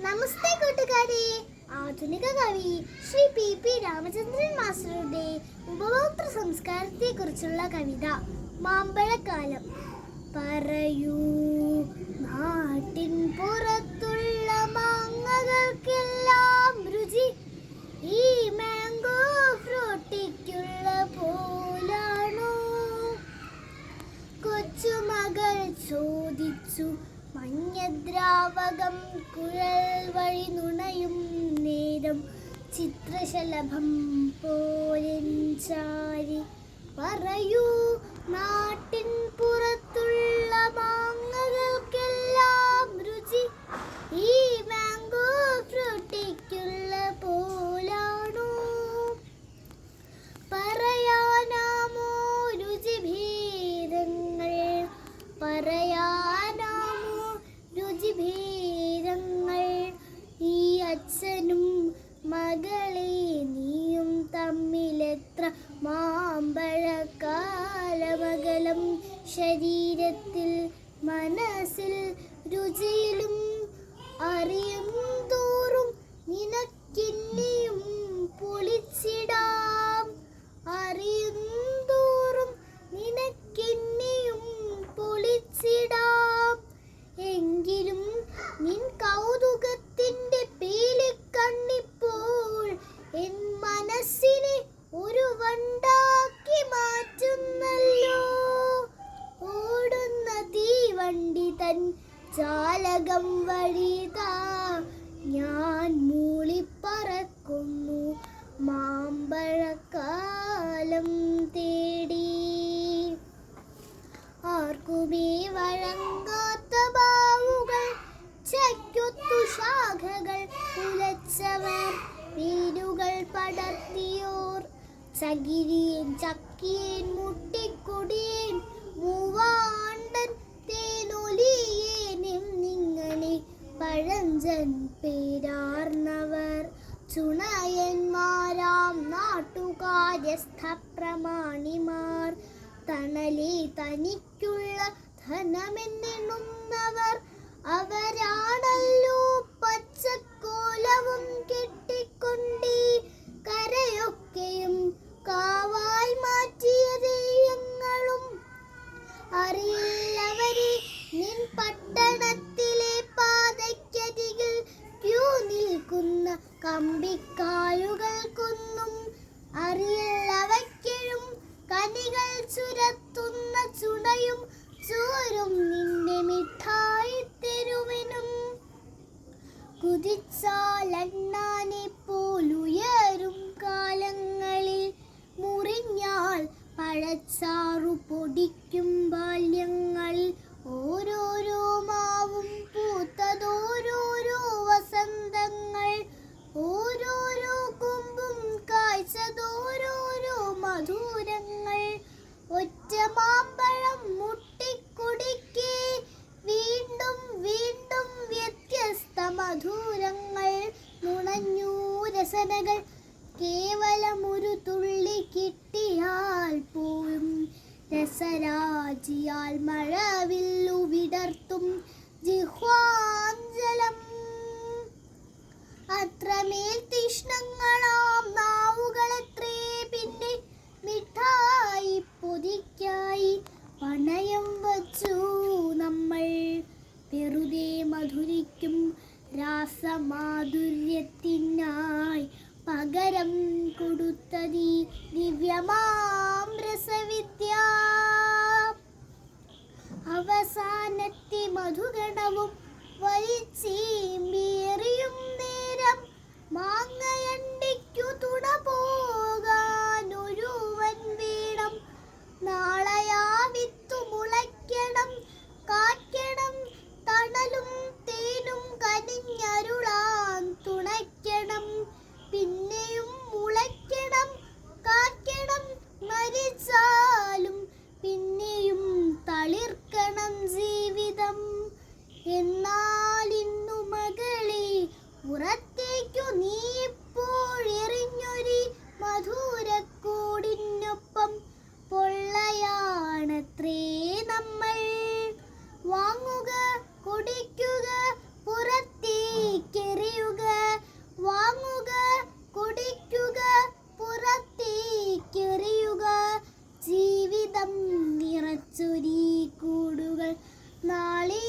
നമസ്തേ കൂട്ടുകാരെ. ആധുനിക കവി ശ്രീ പി പി രാമചന്ദ്രൻ മാസ്റ്ററുടെ ഉപഭോക്തൃ സംസ്കാരത്തെ കുറിച്ചുള്ള കവിത മാമ്പഴക്കാലം. പറയൂ. ചിത്രശലഭം പോലെ ചാരി പറയൂ നാട്ടിൻ പുറത്തുള്ള മാങ്ങകൾക്കെല്ലാം രുചി. ഈ മാംഗോ ഫ്രൂട്ടിക്കുള്ള പോലാണോ? പറയാനാമോ രുചിഭേദങ്ങൾ? പറയാനാമോ രുചിഭേദങ്ങൾ? ഈ അച്ഛനും മകളെ നീയും തമ്മിലെത്ര മാമ്പഴക്കാലമകലം. ശരീരത്തിൽ മനസ്സിൽ രുചിയിലും അറിയും തോറും നിനക്കിന്നിയും പൊളിച്ചിടാം. അറിയും ചാലകം വഴിതാ. ഞാൻ മൂളിപ്പറക്കുന്നു. മാമ്പഴക്കാലം തേടി. ആർക്കുമേ വഴങ്ങാത്ത ബാവുകൾ? ചയ്ക്കൊത്തു ശാഖകൾ ഉലച്ചവർ വീടുകൾ പടർത്തിയോർ. ചകിരിയൻ ചക്കിയൻ മുട്ടിക്കൊടിയൻ മൂവാണ്ടൻ പഴഞ്ചൻ പേരാർന്നവർ ചുണയന്മാരാം നാട്ടുകാര്യസ്ഥ പ്രമാണിമാർ തണലി തനിക്കുള്ള ധനമെന്നെണ്ണുന്നവർ. അവരാണല്ലോ പച്ചക്കോലവും കമ്പിക്കാലുകൾക്കൊന്നും അറിയില്ലവയ്ക്കെഴും കനികൾ ചുരത്തുന്ന ചുണയും ചോരും നിന്റെ മിഠായി തെരുവിനും. കുതിച്ചാലണ്ണാനെ പോലുയരും കാലങ്ങളിൽ മുറിഞ്ഞാൽ പഴച്ചാറു പൊടിക്കും. രസനകൾ കേവലം ഒരു തുള്ളി കിട്ടിയാൽ പോലും രസരാജിയാൽ മഴവില്ലു വിടർത്തും ജിഹ്വാഞ്ജലം അത്രമേൽ തീഷ്ണങ്ങളാം നാവുകളെത്രേ പിന്നെ മിഠായി പൊതിക്കായി പണയം വച്ചു നമ്മൾ. വെറുതെ മധുരിക്കും രാസമാധുര്യത്തിനായി ദിവ്യമാം രസവിദ്യ. അവസാനത്തെ മധുഗണവും വലിച്ചീമ്പിയെറിയും. കുടിക്കുക പുറത്തേക്കെറിയുക വാങ്ങുക കുടിക്കുക പുറത്തേക്കെറിയുക ജീവിതം നിറച്ചൊരീ കൂടുകൾ. നാളേ